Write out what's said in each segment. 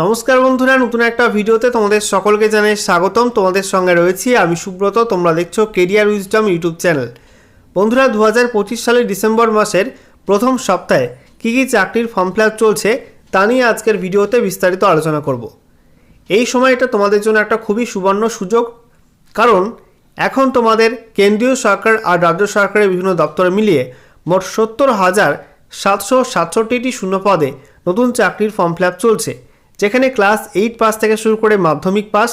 নমস্কার বন্ধুরা, নতুন একটা ভিডিওতে তোমাদের সকলকে জানাই স্বাগতম। তোমাদের সঙ্গে রয়েছি আমি সুব্রত, তোমরা দেখছ কেরিয়ার উইজডম ইউটিউব চ্যানেল বন্ধুরা দু হাজার পঁচিশ সালের ডিসেম্বর মাসের প্রথম সপ্তাহে কী কী চাকরির ফর্ম ফিল চলছে তা নিয়ে আজকের ভিডিওতে বিস্তারিত আলোচনা করব। এই সময়টা তোমাদের জন্য একটা খুবই সুবর্ণ সুযোগ, কারণ এখন তোমাদের কেন্দ্রীয় সরকার আর রাজ্য সরকারের বিভিন্ন দপ্তরে মিলিয়ে মোট সত্তর হাজার সাতশো সাতষট্টিটি শূন্য পদে নতুন চাকরির ফর্ম ফিল চলছে। যেখানে ক্লাস এইট পাস থেকে শুরু করে মাধ্যমিক পাস,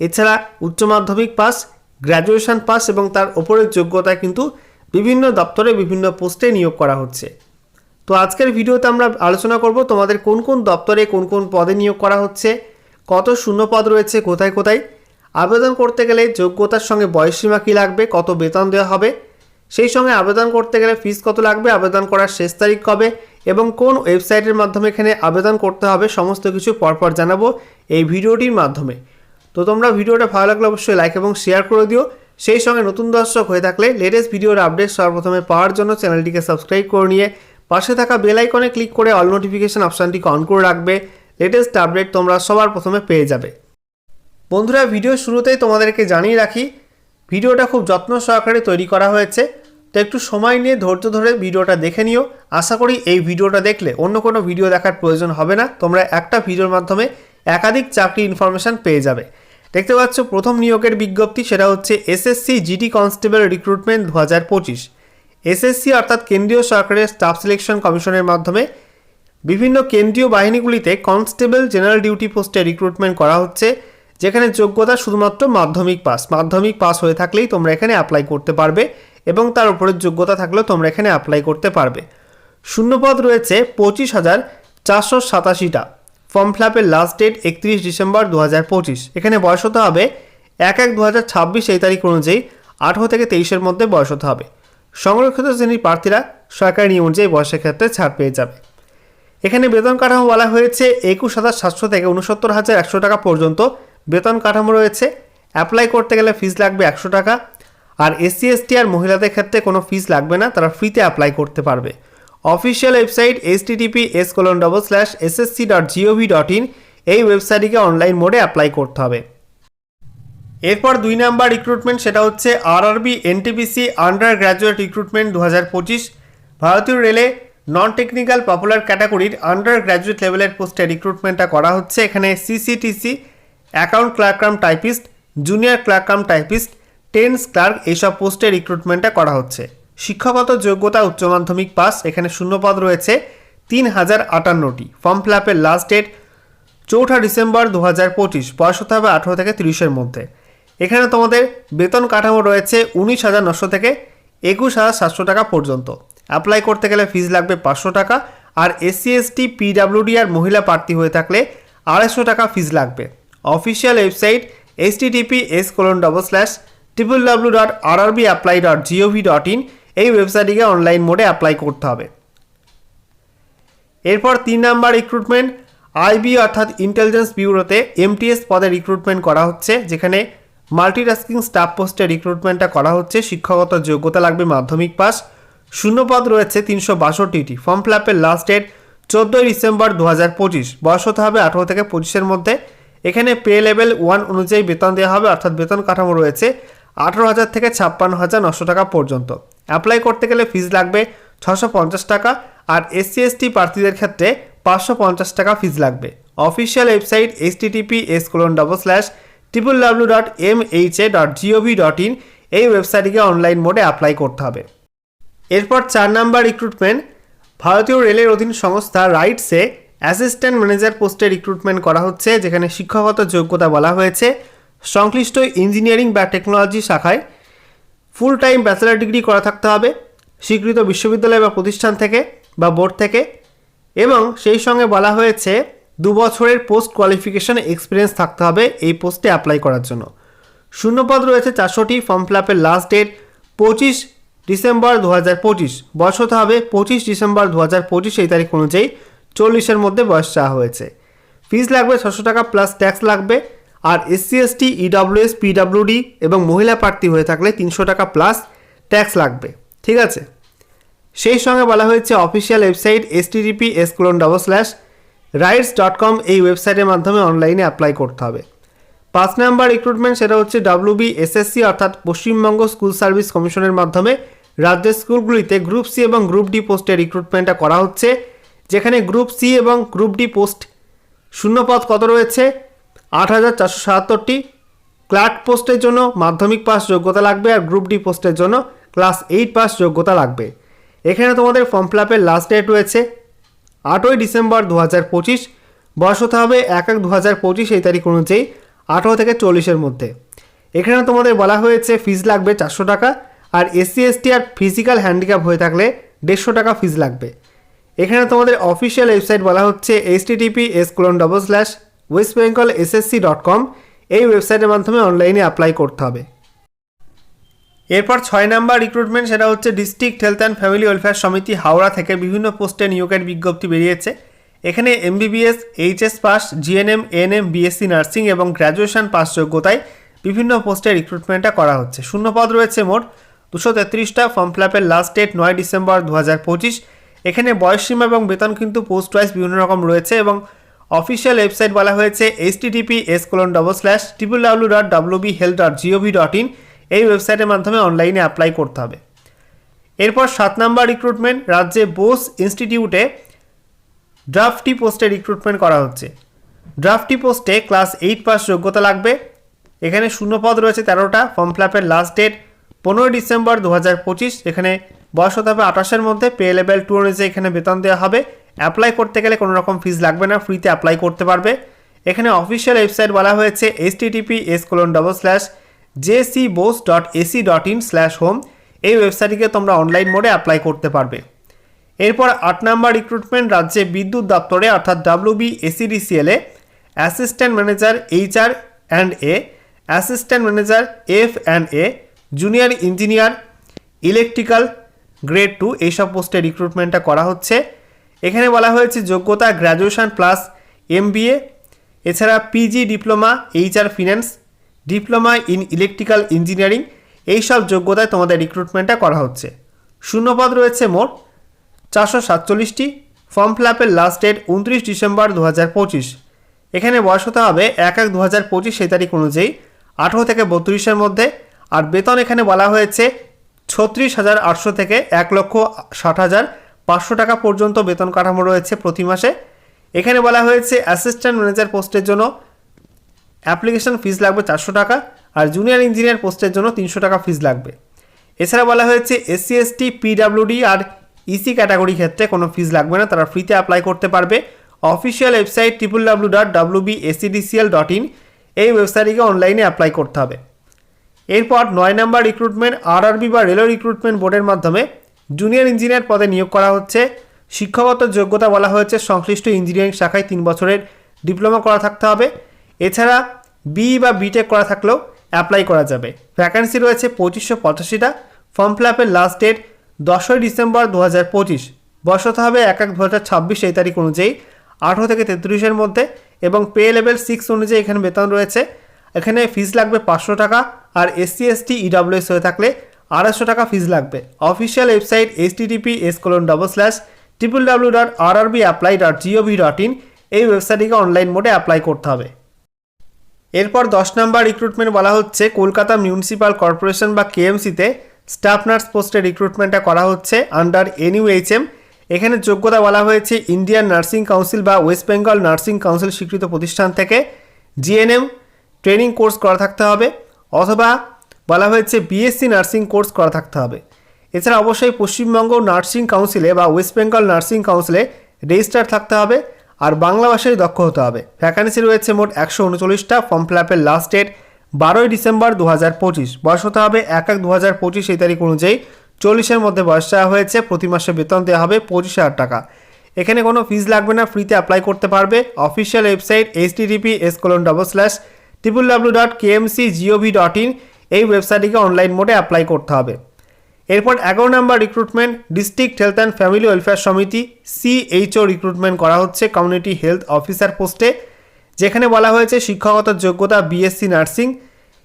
এছাড়া উচ্চ মাধ্যমিক পাস, গ্র্যাজুয়েশন পাস এবং তার ওপরের যোগ্যতা কিন্তু বিভিন্ন দপ্তরে বিভিন্ন পোস্টে নিয়োগ করা হচ্ছে। তো আজকের ভিডিওতে আমরা আলোচনা করব তোমাদের কোন কোন দপ্তরে কোন কোন পদে নিয়োগ করা হচ্ছে, কত শূন্য পদ রয়েছে, কোথায় কোথায়। আবেদন করতে গেলে যোগ্যতার সঙ্গে বয়সসীমা কী লাগবে, কত বেতন দেওয়া হবে, সেই সঙ্গে আবেদন করতে গেলে ফিস কত লাগবে, আবেদন করার শেষ তারিখ কবে এবং কোন ওয়েবসাইটের মাধ্যমে এখানে আবেদন করতে হবে সমস্ত কিছু পরপর জানাব এই ভিডিওটির মাধ্যমে। তো তোমরা ভিডিওটা ভালো লাগলে অবশ্যই লাইক এবং শেয়ার করে দিও। সেই সঙ্গে নতুন দর্শক হয়ে থাকলে লেটেস্ট ভিডিওর আপডেট সর্বপ্রথমে পাওয়ার জন্য চ্যানেলটিকে সাবস্ক্রাইব করে নিয়ে পাশে থাকা বেল আইকনে ক্লিক করে অল নোটিফিকেশান অপশানটিকে অন করে রাখবে। লেটেস্ট আপডেট তোমরা সবার প্রথমে পেয়ে যাবে। বন্ধুরা ভিডিও শুরুতেই তোমাদেরকে জানিয়ে রাখি ভিডিওটা খুব যত্ন সহকারে তৈরি করা হয়েছে। তো একটু সময় নিয়ে ধৈর্য ধরে ভিডিওটা দেখে নিও। আশা করি এই ভিডিওটা দেখলে অন্য কোনো ভিডিও দেখার প্রয়োজন হবে না। তোমরা একটা ভিডিওর মাধ্যমে একাধিক চাকরি ইনফরমেশান পেয়ে যাবে। দেখতে পাচ্ছ, প্রথম নিয়োগের বিজ্ঞপ্তি সেটা হচ্ছে এসএসসি জিটি কনস্টেবল রিক্রুটমেন্ট দু হাজার পঁচিশ। এসএসসি অর্থাৎ কেন্দ্রীয় সরকারের স্টাফ সিলেকশন কমিশনের মাধ্যমে বিভিন্ন কেন্দ্রীয় বাহিনীগুলিতে কনস্টেবল জেনারেল ডিউটি পোস্টে রিক্রুটমেন্ট করা হচ্ছে, যেখানে যোগ্যতা শুধুমাত্র মাধ্যমিক পাস মাধ্যমিক পাস হয়ে থাকলেই তোমরা এখানে অ্যাপ্লাই করতে পারবে। এবং তার উপরের যোগ্যতা থাকলেও তোমরা এখানে অ্যাপ্লাই করতে পারবে। শূন্যপদ রয়েছে পঁচিশ হাজার চারশো সাতাশিটা। ফর্ম ফিলাপের লাস্ট ডেট একত্রিশ ডিসেম্বর দু হাজার পঁচিশ। এখানে বয়স হতে হবে এক এক দু হাজার ছাব্বিশ, এই তারিখ অনুযায়ী আঠেরো থেকে তেইশের মধ্যে বয়স হতে হবে। সংরক্ষিত শ্রেণির প্রার্থীরা সরকারি নিয়ম অনুযায়ী বয়সের ক্ষেত্রে ছাড় পেয়ে যাবে। এখানে বেতন কাঠামো বলা হয়েছে একুশ হাজার সাতশো থেকে উনসত্তর হাজার একশো টাকা পর্যন্ত। বেতন কাঠামো রয়েছে অ্যাপ্লাই করতে গেলে ফিস লাগবে একশো টাকা। আর এসসি এসটি আর মহিলাদের ক্ষেত্রে কোনো ফিস লাগবে না, তারা ফ্রিতে অ্যাপ্লাই করতে পারবে। Official website S TTP S colon double slash SSC dot GOV dot in এই ওয়েবসাইটটিকে অনলাইন মোডে অ্যাপ্লাই করতে হবে। এরপর দুই নাম্বার রিক্রুটমেন্ট সেটা হচ্ছে RRB NTPC under graduate recruitment দু হাজার পঁচিশ। ভারতীয় রেলে নন টেকনিক্যাল পপুলার ক্যাটাগরির আন্ডার গ্র্যাজুয়েট লেভেলের পোস্টে রিক্রুটমেন্টটা করা হচ্ছে। এখানে CCTC account clerk cum typist junior clerk cum typist trains clerk এইসব পোস্টে রিক্রুটমেন্টটা করা হচ্ছে। শিক্ষাগত যোগ্যতা উচ্চ মাধ্যমিক পাস, এখানে শূন্যপদ রয়েছে তিন হাজার আটান্নটি। ফর্ম ফিল আপের লাস্ট ডেট চৌঠা ডিসেম্বর দু হাজার পঁচিশ, বয়স হতে হবে আঠেরো থেকে তিরিশের মধ্যে। এখানে তোমাদের বেতন কাঠামো রয়েছে উনিশ হাজার নশো থেকে একুশ হাজার সাতশো টাকা পর্যন্ত। অ্যাপ্লাই করতে গেলে ফিজ লাগবে পাঁচশো টাকা আর এসসি এসটি পিডাব্লিউডি আর মহিলা প্রার্থী হয়ে থাকলে আড়াইশো টাকা ফিজ লাগবে। Official website H TTP S colon double slash triple W dot RRB apply dot GOV dot in এই ওয়েবসাইটটিকে অনলাইন মোডে অ্যাপ্লাই করতে হবে। এরপর তিন নাম্বার রিক্রুটমেন্ট আইবি অর্থাৎ ইন্টেলিজেন্স ব্যুরোতে এমটিএস পদে রিক্রুটমেন্ট করা হচ্ছে, যেখানে মাল্টিটাস্কিং স্টাফ পোস্টে রিক্রুটমেন্টটা করা হচ্ছে। শিক্ষাগত যোগ্যতা লাগবে মাধ্যমিক পাস। শূন্যপদ রয়েছে তিনশো বাষট্টিটি। ফর্ম ফিল আপের লাস্ট ডেট চোদ্দোই ডিসেম্বর দু হাজার পঁচিশ। বয়স হতে হবে আঠেরো থেকে পঁচিশের মধ্যে। এখানে পে লেভেল ওয়ান অনুযায়ী বেতন দেওয়া হবে, অর্থাৎ বেতন কাঠামো রয়েছে। আঠেরো হাজার থেকে ছাপ্পান্ন হাজার নশো টাকা পর্যন্ত। অ্যাপ্লাই করতে গেলে ফিজ লাগবে ছশো পঞ্চাশ টাকা আর এসসি এসটি প্রার্থীদের ক্ষেত্রে পাঁচশো পঞ্চাশ টাকা ফিজ লাগবে। Official website H TTP S colon double slash triple W dot M H A dot GOV dot in এই ওয়েবসাইটটিকে অনলাইন মোডে অ্যাপ্লাই করতে হবে। এরপর চার নাম্বার রিক্রুটমেন্ট ভারতীয় রেলের অধীন সংস্থা রাইটসে অ্যাসিস্ট্যান্ট ম্যানেজার পোস্টে রিক্রুটমেন্ট করা হচ্ছে, যেখানে শিক্ষাগত যোগ্যতা বলা হয়েছে। সংশ্লিষ্ট ইঞ্জিনিয়ারিং বা টেকনোলজি শাখায় ফুল টাইম ব্যাচেলার ডিগ্রি করা থাকতে হবে, স্বীকৃত বিশ্ববিদ্যালয় বা প্রতিষ্ঠান থেকে বা বোর্ড থেকে, এবং সেই সঙ্গে বলা হয়েছে দু বছরের পোস্ট কোয়ালিফিকেশান এক্সপিরিয়েন্স থাকতে হবে এই পোস্টে অ্যাপ্লাই করার জন্য। শূন্যপদ রয়েছে চারশোটি ফর্ম ফিল আপের লাস্ট ডেট পঁচিশ ডিসেম্বর দু হাজার পঁচিশ। বয়স হতে হবে পঁচিশ ডিসেম্বর দু হাজার পঁচিশ এই তারিখ অনুযায়ী চল্লিশের মধ্যে বয়স চাওয়া হয়েছে। ফিজ লাগবে ছশো টাকা প্লাস ট্যাক্স লাগবে। আর এসসি এসটি ইডব্লিউএস পিডব্লিউডি এবং মহিলা প্রার্থী হয়ে থাকলে তিনশো টাকা প্লাস ট্যাক্স লাগবে। ঠিক আছে? সেই সঙ্গে বলা হয়েছে official website S TDP S colon double slash RITES dot com এই ওয়েবসাইটের মাধ্যমে অনলাইনে অ্যাপ্লাই করতে হবে। পাঁচ নাম্বার রিক্রুটমেন্ট সেটা হচ্ছে ডাব্লিউবি এসএসসি অর্থাৎ পশ্চিমবঙ্গ স্কুল সার্ভিস কমিশনের মাধ্যমে রাজ্যের স্কুলগুলিতে গ্রুপ সি এবং গ্রুপ ডি পোস্টে রিক্রুটমেন্টটা করা হচ্ছে। যেখানে গ্রুপ সি এবং গ্রুপ ডি পোস্ট শূন্য পদ কত রয়েছে? আট হাজার চারশো সাতাত্তরটি ক্লার্ক পোস্টের জন্য মাধ্যমিক পাস যোগ্যতা লাগবে আর গ্রুপ ডি পোস্টের জন্য ক্লাস এইট পাস যোগ্যতা লাগবে। এখানে তোমাদের ফর্ম ফিল আপের লাস্ট ডেট রয়েছে, আটই ডিসেম্বর দু হাজার পঁচিশ। বয়স হতে হবে এক এক দু হাজার পঁচিশ এই তারিখ অনুযায়ী, আঠেরো থেকে চল্লিশের মধ্যে। এখানে তোমাদের বলা হয়েছে ফিজ লাগবে চারশো টাকা আর এসসি এসটি আর ফিজিক্যাল হ্যান্ডিক্যাপ হয়ে থাকলে দেড়শো টাকা ফিজ লাগবে। এখানে তোমাদের অফিসিয়াল ওয়েবসাইট বলা হচ্ছে H TTP S colon double slash West Bengal SSC dot com এই ওয়েবসাইটের মাধ্যমে অনলাইনে অ্যাপ্লাই করতে হবে। এরপর ছয় নাম্বার রিক্রুটমেন্ট সেটা হচ্ছে district health and family welfare সমিতি হাওড়া থেকে বিভিন্ন পোস্টে নিয়োগের বিজ্ঞপ্তি বেরিয়েছে। এখানে MBBS HS pass GNM ANM BSc nursing এবং গ্র্যাজুয়েশন পাস যোগ্যতায় বিভিন্ন পোস্টে রিক্রুটমেন্টটা করা হচ্ছে। শূন্যপদ রয়েছে মোট দুশো তেত্রিশটা। ফর্ম ফিল আপের লাস্ট ডেট নয় ডিসেম্বর দু হাজার পঁচিশ। এখানে বয়সসীমা এবং বেতন কিন্তু পোস্ট ওয়াইজ বিভিন্ন রকম রয়েছে এবং অফিসিয়াল ওয়েবসাইট বলা হয়েছে H TTP S colon double slash triple W dot W B health dot GOV dot in এই ওয়েবসাইটের মাধ্যমে অনলাইনে অ্যাপ্লাই করতে হবে। এরপর সাত নম্বর রিক্রুটমেন্ট রাজ্যে বোস ইনস্টিটিউটে ড্রাফটি পোস্টে রিক্রুটমেন্ট করা হচ্ছে। ড্রাফটি পোস্টে ক্লাস এইট পাস যোগ্যতা লাগবে। এখানে শূন্যপদ রয়েছে তেরোটা ফর্ম ফিল আপের লাস্ট ডেট পনেরোই ডিসেম্বর দু হাজার পঁচিশ, এখানে বয়স হতে হবে আঠাশের মধ্যে পে লেভেল টু অনুযায়ী এখানে বেতন দেওয়া হবে। অ্যাপ্লাই করতে গেলে কোনো রকম ফিজ লাগবে না ফ্রিতে অ্যাপ্লাই করতে পারবে। এখানে অফিসিয়াল ওয়েবসাইট বলা হয়েছে H TTP S colon double slash J C Bose dot AC dot in slash home এই ওয়েবসাইটটিকে তোমরা অনলাইন মোডে অ্যাপ্লাই করতে পারবে। এরপর আট নাম্বার রিক্রুটমেন্ট রাজ্যে বিদ্যুৎ দপ্তরে, অর্থাৎ WB এসিডিসিএলে assistant manager HR and A assistant manager F and A junior engineer electrical grade two এইসব পোস্টে রিক্রুটমেন্টটা করা হচ্ছে। এখানে বলা হয়েছে যোগ্যতা গ্র্যাজুয়েশন প্লাস এমবিএ এছাড়া PG diploma HR finance diploma in electrical engineering এইসব যোগ্যতায় তোমাদের রিক্রুটমেন্টটা করা হচ্ছে। শূন্যপদ রয়েছে মোট চারশো সাতচল্লিশটি। ফর্ম ফিল আপের লাস্ট ডেট উনত্রিশ ডিসেম্বর দু হাজার পঁচিশ। এখানে বয়স হতে হবে এক এক দু হাজার পঁচিশ সেই তারিখ অনুযায়ী। আঠেরো থেকে বত্রিশের মধ্যে। আর বেতন এখানে বলা হয়েছে ছত্রিশ হাজার আটশো থেকে এক লক্ষ ষাট হাজার। পাঁচশো টাকা পর্যন্ত বেতন কাঠামো রয়েছে প্রতি মাসে। এখানে বলা হয়েছে অ্যাসিস্ট্যান্ট ম্যানেজার পোস্টের জন্য অ্যাপ্লিকেশন ফিস লাগবে চারশো টাকা আর জুনিয়র ইঞ্জিনিয়ার পোস্টের জন্য তিনশো টাকা ফিস লাগবে। এছাড়া বলা হয়েছে এসসি এসটি পিডাব্লিউডি আর ইসি ক্যাটাগরি ক্ষেত্রে কোনো ফিস লাগবে না, তারা ফ্রিতে অ্যাপ্লাই করতে পারবে। Official website triple W dot W ACDCL dot in এই ওয়েবসাইটটিকে অনলাইনে অ্যাপ্লাই করতে হবে। এরপর নয় নম্বর রিক্রুটমেন্ট আরআরবি বা রেলওয়ে রিক্রুটমেন্ট বোর্ডের মাধ্যমে জুনিয়র ইঞ্জিনিয়ার পদে নিয়োগ করা হচ্ছে। শিক্ষাগত যোগ্যতা বলা হয়েছে, সংশ্লিষ্ট ইঞ্জিনিয়ারিং শাখায় তিন বছরের ডিপ্লোমা করা থাকতে হবে। এছাড়া বি বা বিটেক করা থাকলেও অ্যাপ্লাই করা যাবে। ভ্যাকান্সি রয়েছে পঁচিশশো পঁচাশিটা। ফর্ম ফিল আপের লাস্ট ডেট দশই ডিসেম্বর দু হাজার পঁচিশ। বয়স হতে হবে এক এক দু হাজার ছাব্বিশ এই তারিখ অনুযায়ী। আঠেরো থেকে তেত্রিশের মধ্যে এবং পে লেভেল সিক্স অনুযায়ী এখানে বেতন রয়েছে। এখানে ফিস লাগবে পাঁচশো টাকা আর এসসি এসটি ইডাব্লিউএস হয়ে থাকলে আড়াইশো টাকা ফিস লাগবে। Official website H TTP S colon double slash triple W dot R RB apply dot GOV dot in এই ওয়েবসাইটটিকে অনলাইন মোডে অ্যাপ্লাই করতে হবে। এরপর দশ নম্বর রিক্রুটমেন্ট বলা হচ্ছে, কলকাতা মিউনিসিপ্যাল কর্পোরেশন বা কেএমসিতে স্টাফ নার্স পোস্টে রিক্রুটমেন্টটা করা হচ্ছে আন্ডার এনইউএইচএম এখানে যোগ্যতা বলা হয়েছে ইন্ডিয়ান নার্সিং কাউন্সিল বা ওয়েস্ট বেঙ্গল নার্সিং কাউন্সিল স্বীকৃত প্রতিষ্ঠান থেকে। জিএনএম ট্রেনিং কোর্স করা থাকতে হবে। অথবা বলা হয়েছে বিএসসি নার্সিং কোর্স করা থাকতে হবে। এছাড়া অবশ্যই পশ্চিমবঙ্গ নার্সিং কাউন্সিলে বা ওয়েস্ট বেঙ্গল নার্সিং কাউন্সিলে রেজিস্টার থাকতে হবে আর বাংলা ভাষায় দক্ষ হতে হবে। ভ্যাকান্সি রয়েছে মোট একশো উনচল্লিশটা ফর্ম ফিল আপের লাস্ট ডেট বারোই ডিসেম্বর দু হাজার পঁচিশ। বয়স হতে হবে এক এক দু হাজার পঁচিশ এই তারিখ অনুযায়ী। চল্লিশের মধ্যে বয়স চাওয়া হয়েছে, প্রতি মাসে বেতন দেওয়া হবে পঁচিশ হাজার টাকা। এখানে কোনো ফিজ লাগবে না ফ্রিতে অ্যাপ্লাই করতে পারবে। Official website H TDP S colon double slash triple W dot KMC GOV dot in এই ওয়েবসাইটটিকে অনলাইন মোডে অ্যাপ্লাই করতে হবে। এরপর এগারো নম্বর recruitment district health and family welfare সমিতি সিএইচও রিক্রুটমেন্ট করা হচ্ছে কমিউনিটি হেলথ অফিসার পোস্টে যেখানে বলা হয়েছে শিক্ষাগত যোগ্যতা বিএসসি নার্সিং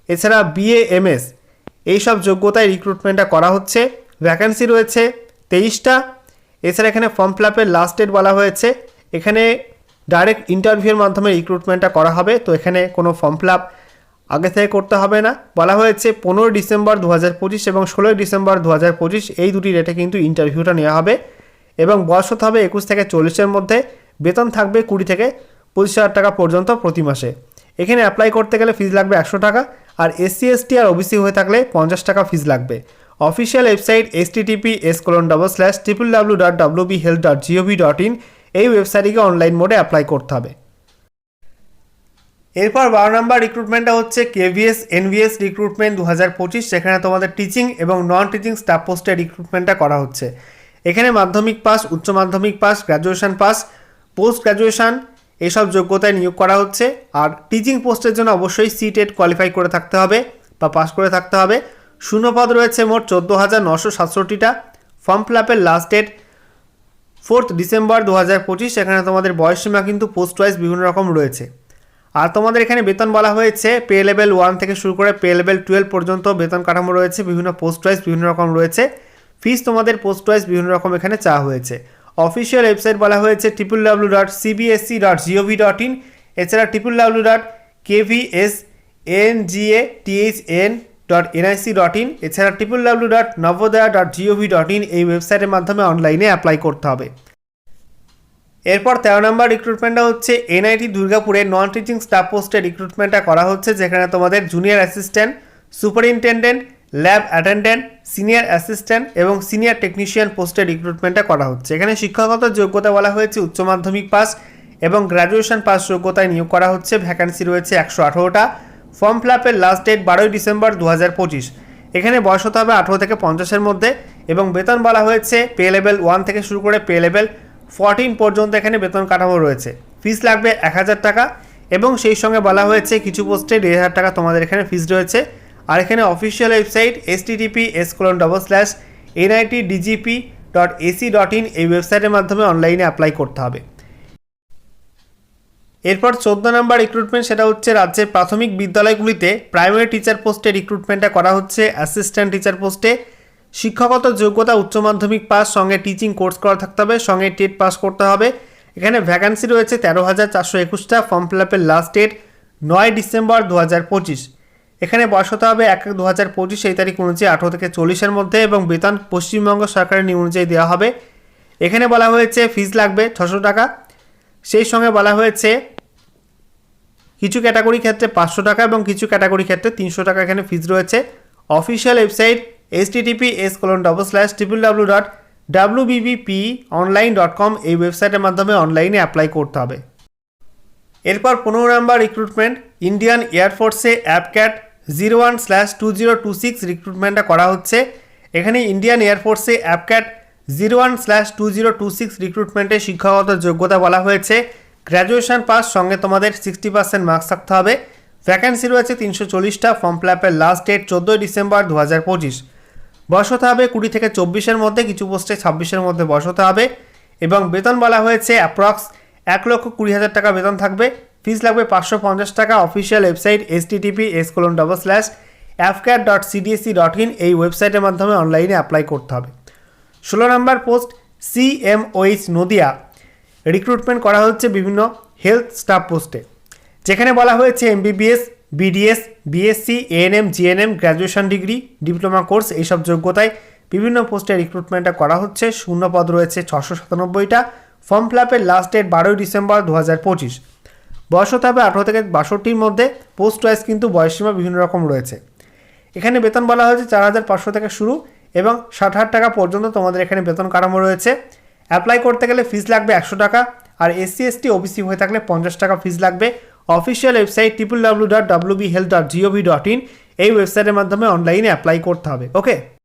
এছাড়া বিএ বিএএমএস এইসব যোগ্যতায় রিক্রুটমেন্টটা করা হচ্ছে। ভ্যাকান্সি রয়েছে তেইশটা, এছাড়া এখানে ফর্ম ফিল আপের লাস্ট ডেট বলা হয়েছে। এখানে ডাইরেক্ট ইন্টারভিউয়ের মাধ্যমে রিক্রুটমেন্টটা করা হবে, তো এখানে কোনো ফর্ম ফিল আপ আগে থেকে করতে হবে না। বলা হয়েছে পনেরোই ডিসেম্বর দু হাজার পঁচিশ এবং ষোলোই ডিসেম্বর দু হাজার পঁচিশ এই দুটি ডেটে কিন্তু ইন্টারভিউটা নেওয়া হবে এবং বয়স হতে হবে একুশ থেকে চল্লিশের মধ্যে। বেতন থাকবে কুড়ি থেকে পঁচিশ হাজার টাকা পর্যন্ত প্রতি মাসে। এখানে অ্যাপ্লাই করতে গেলে ফিজ লাগবে একশো টাকা আর এসসি এসটি আর ওবিসি হয়ে থাকলে পঞ্চাশ টাকা ফিজ লাগবে। Official website S TTP S colon double slash triple W dot W B health dot GOV dot in এই ওয়েবসাইটটিকে অনলাইন মোডে অ্যাপ্লাই করতে হবে। এরপর বারো নম্বর রিক্রুটমেন্টটা হচ্ছে কেভিএস এনভিএস রিক্রুটমেন্ট দু হাজার পঁচিশ, সেখানে তোমাদের টিচিং এবং নন টিচিং স্টাফ পোস্টের রিক্রুটমেন্টটা করা হচ্ছে। এখানে মাধ্যমিক পাস উচ্চ মাধ্যমিক pass graduation pass post graduation এসব যোগ্যতায় নিয়োগ করা হচ্ছে। আর টিচিং পোস্টের জন্য অবশ্যই সি টেট কোয়ালিফাই করে থাকতে হবে বা পাস করে থাকতে হবে। শূন্যপদ রয়েছে মোট চোদ্দ হাজার নশো সাতষট্টিটা। ফর্ম ফিল আপের লাস্ট ডেট ফোর্থ ডিসেম্বর দু হাজার পঁচিশ এখানে তোমাদের বয়সসীমা কিন্তু পোস্ট ওয়াইজ বিভিন্ন রকম রয়েছে। আর তোমাদের এখানে বেতন বলা হয়েছে পে লেভেল ওয়ান থেকে শুরু করে পে লেভেল টুয়েলভ পর্যন্ত বেতন কাঠামো রয়েছে, বিভিন্ন পোস্ট ওয়াইজ বিভিন্ন রকম রয়েছে। ফিস তোমাদের পোস্ট ওয়াইজ বিভিন্ন রকম এখানে চাওয়া হয়েছে। অফিসিয়াল ওয়েবসাইট বলা হয়েছে triple W dot CBSC dot GOV dot in এছাড়া triple W dot KVS N GA TH N dot NIC dot in এছাড়া triple W dot Navodaya dot GOV dot in এই ওয়েবসাইটের মাধ্যমে অনলাইনে অ্যাপ্লাই করতে হবে। এরপর তেরো নম্বর রিক্রুটমেন্টটা হচ্ছে এনআইটি দুর্গাপুরে নন টিচিং স্টাফ পোস্টে রিক্রুটমেন্টটা করা হচ্ছে, যেখানে তোমাদের junior assistant superintendent lab attendant senior assistant এবং সিনিয়র টেকনিশিয়ান পোস্টে রিক্রুটমেন্টটা করা হচ্ছে। এখানে শিক্ষাগত যোগ্যতা বলা হয়েছে, উচ্চ মাধ্যমিক পাস এবং গ্র্যাজুয়েশন পাস যোগ্যতায় নিয়োগ করা হচ্ছে। ভ্যাকান্সি রয়েছে একশো আঠারোটা। ফর্ম ফিল আপের লাস্ট ডেট বারোই ডিসেম্বর দু হাজার পঁচিশ। এখানে বয়স হতে হবে আঠেরো থেকে পঞ্চাশের মধ্যে এবং বেতন বলা হয়েছে পে লেভেল ওয়ান থেকে শুরু করে পে লেভেল ফোরটিন পর্যন্ত এখানে বেতন কাঠামো রয়েছে। ফিস লাগবে এক হাজার টাকা এবং সেই সঙ্গে বলা হয়েছে কিছু পোস্টে দেড় হাজার টাকা তোমাদের এখানে ফিস রয়েছে। আর এখানে official website S TTP S colon double slash NIT DGP dot AC dot in এই ওয়েবসাইটের মাধ্যমে অনলাইনে অ্যাপ্লাই করতে হবে। এরপর চোদ্দ নম্বর রিক্রুটমেন্ট সেটা হচ্ছে রাজ্যের প্রাথমিক বিদ্যালয়গুলিতে প্রাইমারি টিচার পোস্টে রিক্রুটমেন্টটা করা হচ্ছে অ্যাসিস্ট্যান্ট টিচার পোস্টে শিক্ষাগত যোগ্যতা উচ্চ মাধ্যমিক পাস, সঙ্গে টিচিং কোর্স করা থাকতে হবে, সঙ্গে টেট পাস করতে হবে। এখানে ভ্যাকান্সি রয়েছে তেরো হাজার চারশো একুশটা ফর্ম ফিল আপের লাস্ট ডেট নয় ডিসেম্বর দু হাজার পঁচিশ। এখানে বয়স হতে হবে এক এক দু হাজার পঁচিশ এই তারিখ অনুযায়ী আঠেরো থেকে চল্লিশের মধ্যে এবং বেতন পশ্চিমবঙ্গ সরকারের নিয়ম অনুযায়ী দেওয়া হবে। এখানে বলা হয়েছে ফিজ লাগবে ছশো টাকা। সেই সঙ্গে বলা হয়েছে কিছু ক্যাটাগরি ক্ষেত্রে পাঁচশো টাকা এবং কিছু ক্যাটাগরি ক্ষেত্রে তিনশো টাকা। এখানে ফিজ রয়েছে। Official website S TTP S colon double slash triple W dot W BBP online dot com এই ওয়েবসাইটের মাধ্যমে অনলাইনে অ্যাপ্লাই করতে হবে। এরপর পনেরো number recruitment Indian এয়ারফোর্সে AFCAT zero one slash two zero two six রিক্রুটমেন্টটা করা হচ্ছে। এখানে Indian এয়ারফোর্সে AFCAT zero one slash two zero two six রিক্রুটমেন্টে শিক্ষাগত যোগ্যতা বলা হয়েছে। গ্র্যাজুয়েশন পাস সঙ্গে তোমাদের সিক্সটি পার্সেন্ট মার্কস থাকতে হবে। ভ্যাকেন্সি রয়েছে তিনশো চল্লিশটা। ফর্ম ফিল আপের লাস্ট ডেট চোদ্দোই ডিসেম্বর দু হাজার পঁচিশ। বয়স হতে হবে, কুড়ি থেকে চব্বিশের মধ্যে, কিছু পোস্টে ছাব্বিশের মধ্যে বয়স হতে হবে এবং বেতন বলা হয়েছে অ্যাপ্রক্স এক লক্ষ কুড়ি হাজার টাকা বেতন থাকবে। ফিস লাগবে পাঁচশো পঞ্চাশ টাকা। Official website S TTP S colon double slash AFCAT dot CDAC dot in এই ওয়েবসাইটের মাধ্যমে অনলাইনে অ্যাপ্লাই করতে হবে। ষোলো নম্বর post C M CMOH Nadia. Recruitment করা হচ্ছে বিভিন্ন হেলথ স্টাফ পোস্টে যেখানে বলা হয়েছে MBBS BDS BSc ANM GNM graduation degree diploma course এইসব যোগ্যতায় বিভিন্ন পোস্টে রিক্রুটমেন্টটা করা হচ্ছে। শূন্য পদ রয়েছে ছশো সাতানব্বইটা। ফর্ম ফিল আপের লাস্ট ডেট বারোই ডিসেম্বর দু হাজার পঁচিশ। বয়স হতে হবে আঠেরো থেকে বাষট্টির মধ্যে। পোস্ট ওয়াইজ কিন্তু বয়সসীমা বিভিন্ন রকম রয়েছে। এখানে বেতন বলা হয়েছে চার হাজার পাঁচশো থেকে শুরু এবং ষাট হাজার টাকা পর্যন্ত তোমাদের এখানে বেতন কাঠামো রয়েছে। অ্যাপ্লাই করতে গেলে ফিস লাগবে একশো টাকা আর এসসি এসটি ওবিসি হয়ে থাকলে পঞ্চাশ টাকা ফিস লাগবে। Official website triple W dot W B health dot GOV dot in এই ওয়েবসাইটের মাধ্যমে অনলাইনে অ্যাপ্লাই করতে হবে ওকে